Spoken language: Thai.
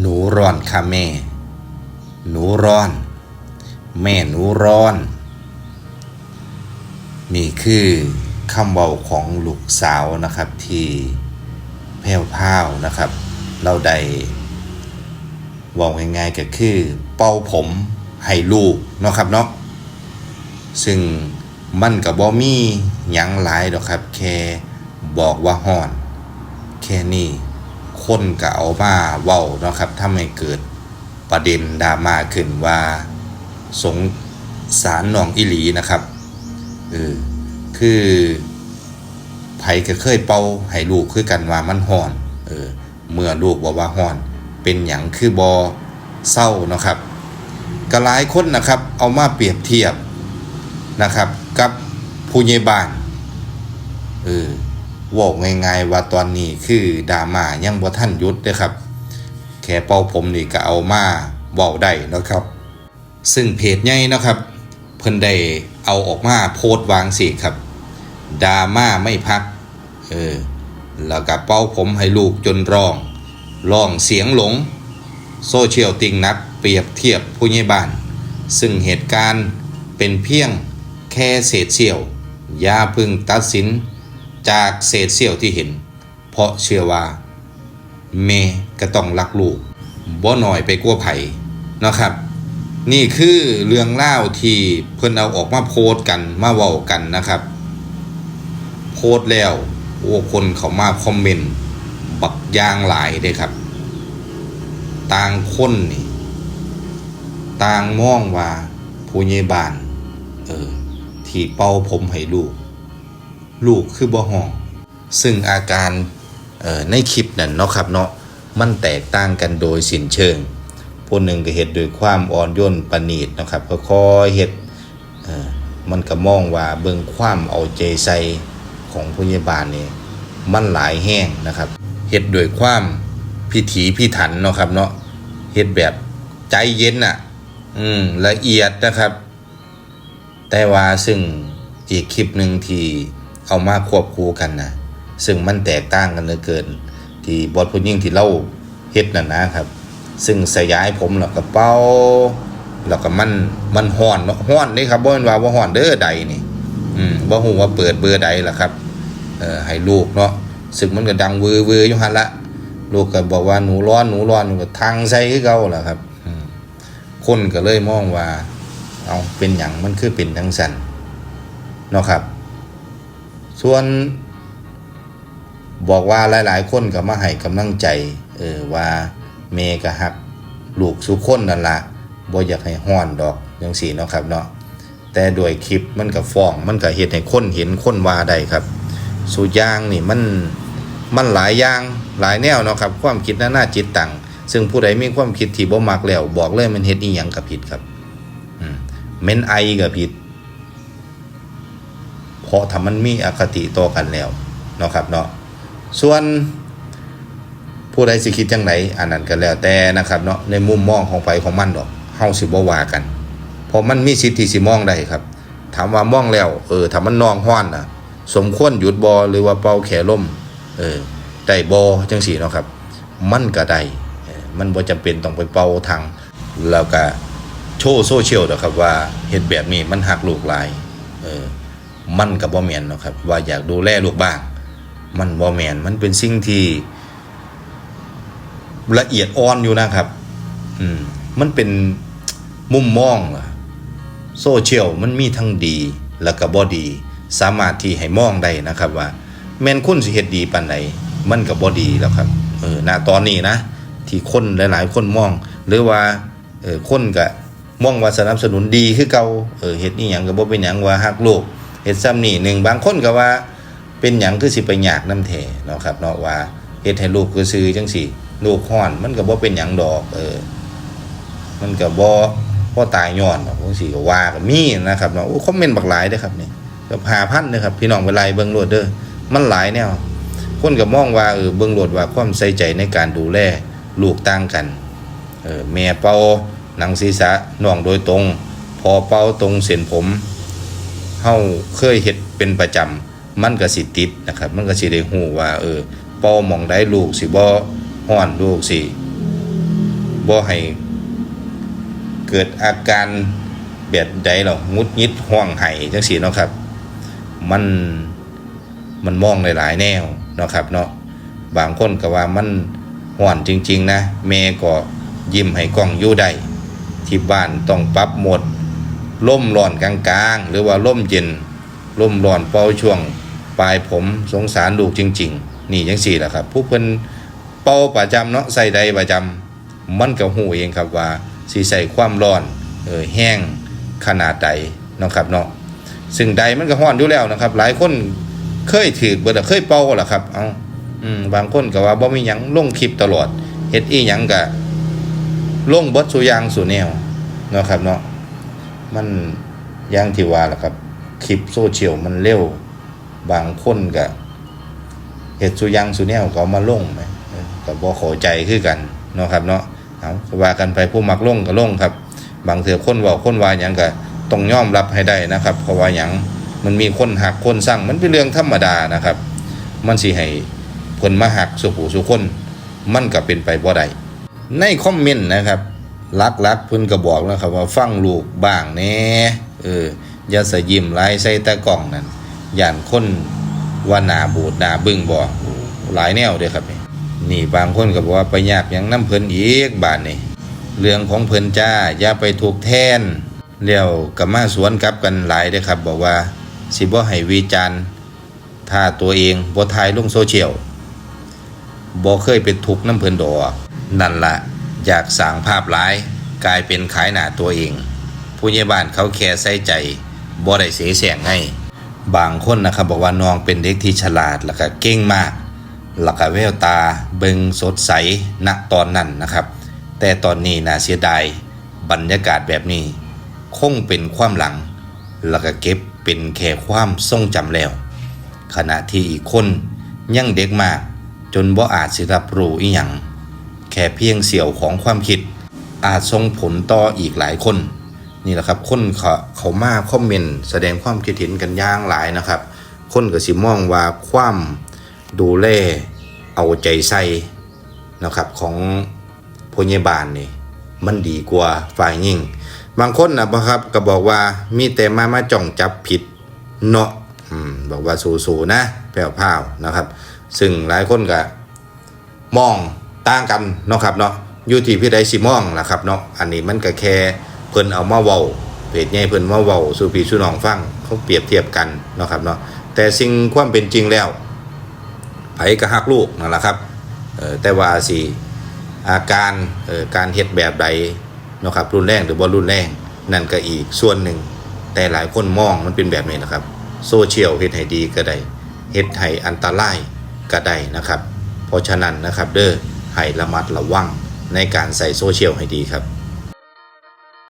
หนูร้อนค่ะแม่ หนูร้อน แม่หนูร้อน นี่คือคำเบาของลูกสาวนะครับที่แผ่วพาวนะครับ เราได้ว่าง่ายๆก็คือเป่าผมให้ลูกเนาะครับเนาะซึ่งมันกับบ่มีหยังหลายดอกครับ แค่บอกว่าฮ้อน แค่นี้ คนก็เอามาเว้าเนาะครับทำให้เกิดประเด็นดราม่าขึ้นว่าสงสารน้องอิหลีนะครับเออคือไผก็เคยเป่าให้ลูกคือกันว่ามันฮ้อนเออเมื่อลูกบอกว่าฮ้อน เป็นหยังคือบอเศร้านะครับก็หลายคนนะครับ เอามาเปรียบเทียบนะครับ กับผู้ใหญ่บ้านเออ บอกง่ายๆว่าตอนนี้คือดราม่ายังบ่ท่านยุดเด้ครับ แค่เป่าผมนี่ก็เอามาเว้าได้นะครับ ซึ่งเพจใหญ่นะครับ เพิ่นได้เอาออกมาโพสต์วางสิครับดราม่าไม่พัก เออ แล้วก็เป่าผมให้ลูกจนร้อง ร้องเสียงหลง โซเชียลติงนักเปรียบเทียบผู้ใหญ่บ้าน ซึ่งเหตุการณ์เป็นเพียงแค่เศษเสี้ยว อย่าพึงตัดสิน จากเศษเสี้ยวที่เห็น เพราะเชื่อว่าเมก็ต้องรักลูกบ่หน่อยไปกลัวไผ่นะครับ นี่คือเรื่องเล่าที่เพิ่นเอาออกมาโพสกันมาเว้ากันนะครับ โพสแล้วโอ้คนเขามาคอมเมนต์บักยางหลายเด้ครับ ต่างคนนี่ต่างมองว่าผู้ใหญ่บ้าน เออ ที่เป่าผมให้ลูก ลูกคือบ่ห้อง ซึ่งอาการในคลิปนั่นเนาะครับเนาะมันแตกต่างกันโดยสิ้นเชิงผู้หนึ่งก็เฮ็ดด้วยความอ่อนโยนประณีตนะครับก็ค่อยเฮ็ดเอ่อมันก็มองว่าเบิ่งความเอาใจใส่ของผู้ใหญ่บ้านนี่มันหลายแห้งนะครับเฮ็ดด้วยความพิถีพิถันเนาะครับเนาะเฮ็ดแบบใจเย็นน่ะ อืมละเอียดนะครับ แต่ว่าซึ่งอีกคลิปหนึ่งที่ เอามาควบคู่กันนะซึ่งมันแตกต่างกันเหลือเกิน ที่บทผู้ยิ่งที่เล่าเฮ็ดน่ะนะครับ ซึ่งสยายผมแล้วก็เป้าแล้วก็มันมันห้อนห้อนนี่ครับบ่แม่นว่าบ่ห้อนเด้อใดนี่ อืมบ่ฮู้ว่าเปิดเบอร์ใดล่ะครับ เอ่อให้ลูกเนาะซึ่งมันก็ดังเวอร์เวอร์อยู่หั่นละลูกก็บอกว่าหนูร้อนหนูร้อนก็ทางใส่คือเก่าล่ะครับอืมคนก็เลยมองว่า เอาเป็นหยังมันคือเป็นทั้งสันเนาะครับ ส่วนบอกว่าหลาย ๆ คนก็มาให้กำลังใจ เออว่าเมก็ฮักลูกสุคนนั่นละบ่อยากให้ฮ้อนดอกจังซี่เนาะครับเนาะแต่ด้วยคลิปมันก็ฟ้องมันก็เฮ็ดให้คนเห็นคนว่าได้ครับสู่อย่างนี่มันมันหลายอย่างหลายแนวเนาะครับ ความคิดนานาจิตตังซึ่งผู้ใดมีความคิดที่บ่มักแล้ว บอกเลยมันเฮ็ดอีหยังก็ผิดครับเม้นไอกับผิด เพราะถ้ามันมีอคติต่อกันแล้วเนาะครับเนาะส่วนผู้ใดสิคิดจังไหนอันนั้นก็แล้วแต่นะครับเนาะในมุมมองของไฟของมันดอกเฮาสิบ่ว่ากันเพราะมันมีสิทธิ์ที่สิมองได้ครับถามว่ามองแล้ว เออถ้ามันนองห้อนน่ะสมควรหยุดบอหรือว่าเป่าแขล่มเออได้บอจังสี่เนาะครับ มันก็ได้มันบ่จำเป็นต้องไปเป่าทางแล้วก็โชว์โซเชียลดอครับว่าเฮ็ดแบบนี้มันหักลูกหลายเออ มันกับบ่แมนเนาะครับ ว่าอยากดูแลลูกบ้าง มันบ่แมนมันเป็นสิ่งที่ ละเอียดอ่อนอยู่นะครับ อืม มันเป็นมุมมองอะโซเชียลมันมีทั้งดีแล้วก็บ่ดี สามารถที่ให้มองได้นะครับ ว่า แมนคุณสิเฮ็ดดีปานใดมันก็บ่ดีแล้วครับเออณตอนนี้นะที่คนหลายๆ คนมอง หรือว่าเออคนก็มองว่าสนับสนุนดีคือเก่าเออเฮ็ดนี่หยังก็บ่เป็นหยังว่าฮักลูก เฮ็ดซ้ำนี่หนึ่งบางคนก็ว่า เป็นหยังคือสิไปยากน้ำแท้เนาะครับเนาะว่าเฮ็ดให้ลูกคือซื้อจังซี่ลูกฮ้อน มันก็บ่เป็นหยังดอกเออ มันก็บ่บ่ตายย้อนดอกจังซี่ก็ว่าก็มีนะครับเนาะโอ้คอมเมนต์บักหลายเด้อครับนี่ก็5,000เด้อครับพี่น้องไปไล่เบิ่งโลดเด้อมันหลายแนวคนก็มองว่าเออเบิ่งโลดว่าความใส่ใจในการดูแลลูกต่างกันเออแม่เป่าหนังศีรษะน้องโดยตรง พอเป่าตรงเส้นผม เฮาเคยเฮ็ดเป็นประจำมันก็สิติดนะครับ มันก็สิได้ฮู้ว่า เออป่าหม่องใดลูกสิบ่ฮ้อนลูกสิบ่ให้เกิดอาการแบบใดหรอกงุดหงิดห่วงไห้จังซี่เนาะครับ มันมันมองหลายๆแนวเนาะครับเนาะบางคนก็ว่ามันห่อนจริง ๆ นะแม่ก็ยิ้มให้กล้องอยู่ได้ที่บ้านต้องปรับหมด ล่มร้อนกลางๆ หรือว่าล่มเย็นล่มร้อนเป่าช่วงปลายผมสงสารลูกจริง ๆ นี่จังซี่แหละครับ ผู้เพิ่นเป่าประจำเนาะใส่ใดประจำมันก็ฮู้เองครับว่าสิใส่ความร้อนเออแห้งขนาดใดเนาะครับเนาะซึ่งใดมันก็ฮ้อนอยู่แล้วนะครับ หลายคนเคยถือเบิดอะเคยเป่าล่ะครับเอาอืมบางคนก็ว่าบ่มีหยังลงคลิปตลอดเฮ็ดอีหยังก็ลงเบิดสู่อย่างสู่แนวเนาะครับเนาะ มันอย่างที่ว่าล่ะครับคลิปโซเชียลมันเร็ว บางคนก็เฮ็ดสู่อย่างสู่แนวก็เอามาลงไหมก็บ่เข้าใจคือกันเนาะครับเนาะเอาว่ากันไปผู้มักลงก็ลงครับ บางเถื่อคนว้าคนว่าหยังก็ต้องยอมรับให้ได้นะครับ เพราะว่าอย่างมันมีคนหักคนสั่งมันเป็นเรื่องธรรมดานะครับ มันสิให้เพิ่นมาหักสุผู้สุคนมันก็เป็นไปบ่ได้ในคอมเมนต์นะครับ ลักๆเพิ่นก็บอกนะครับว่าฟังลูกบ้างแน่เอออย่าสยิ้มหลายใส่ต่กล่องนั่นย่านคนว่าหนาบูดหนาบึ้งบ่หลายแนวเด้อครับนี่นี่บางคนก็บอกว่าไปยากยังน้ำเพิ่นอีกบาดนี่เรื่องของเพิ่นจ้าอย่าไปถูกแทนแล้วก็มาสวนกับกันหลายเด้อครับ บอกว่าสิบ่ให้วิจารณ์ถ้าตัวเองบ่ถ่ายลงโซเชียลบ่เคยเป็นทุกข์น้ำเพิ่นดอกนั่นละ อยากสร้างภาพหลายกลายเป็นขายหน้าตัวเอง ผู้ใหญ่บ้านเขาแค่ใส่ใจบ่ได้เสียแสงให้บางคนนะครับบอกว่าน้องเป็นเด็กที่ฉลาดแล้วก็เก่งมากแล้วก็แววตาเบิงสดใสณตอนนั้นนะครับ แต่ตอนนี้น่าเสียดายบรรยากาศแบบนี้ คงเป็นความหลัง แล้วก็เก็บเป็นแค่ความทรงจำแล้ว ขณะที่อีกคนยังเด็กมาก จนบ่อาจสิรับรู้อีหยัง แค่เพียงเสียวของความคิด อาจส่งผลต่ออีกหลายคน นี่แหละครับ คนเขาเขามาคอมเมนต์แสดงความคิดเห็นกันย่างหลายนะครับ คนก็สิมองว่าความดูแลเอาใจใส่นะครับของพยาบาลนี่มันดีกว่าฝ่ายยิ่ง บางคนนะครับก็บอกว่ามีแต่มามาจ้องจับผิดเนาะอบอกว่าสู้ๆนะแผ่วพาวนะครับ ซึ่งหลายคนก็มอง ต่างกันเนาะครับเนาะอยู่ที่พี่ใดสิมองล่ะครับเนาะอันนี้มันก็แค่เพิ่นเอามาเว้าเพจใหญ่เพิ่นมาเว้าสู่พี่สู่น้องฟังเขาเปรียบเทียบกันเนาะครับเนาะแต่สิ่งความเป็นจริงแล้วไผก็ฮักลูกนั่นแหละครับเออแต่ว่าสิอาการเอ่อการเฮ็ดแบบใดเนาะครับรุนแรงหรือบ่รุนแรงนั่นก็อีกส่วนหนึ่ง แต่หลายคนมองมันเป็นแบบนี้นะครับ โซเชียลเฮ็ดให้ดีก็ได้เฮ็ดให้อันตรายก็ได้นะครับ เพราะฉะนั้นนะครับเด้อ ให้ระมัดระวังในการใส่โซเชียลให้ดีครับ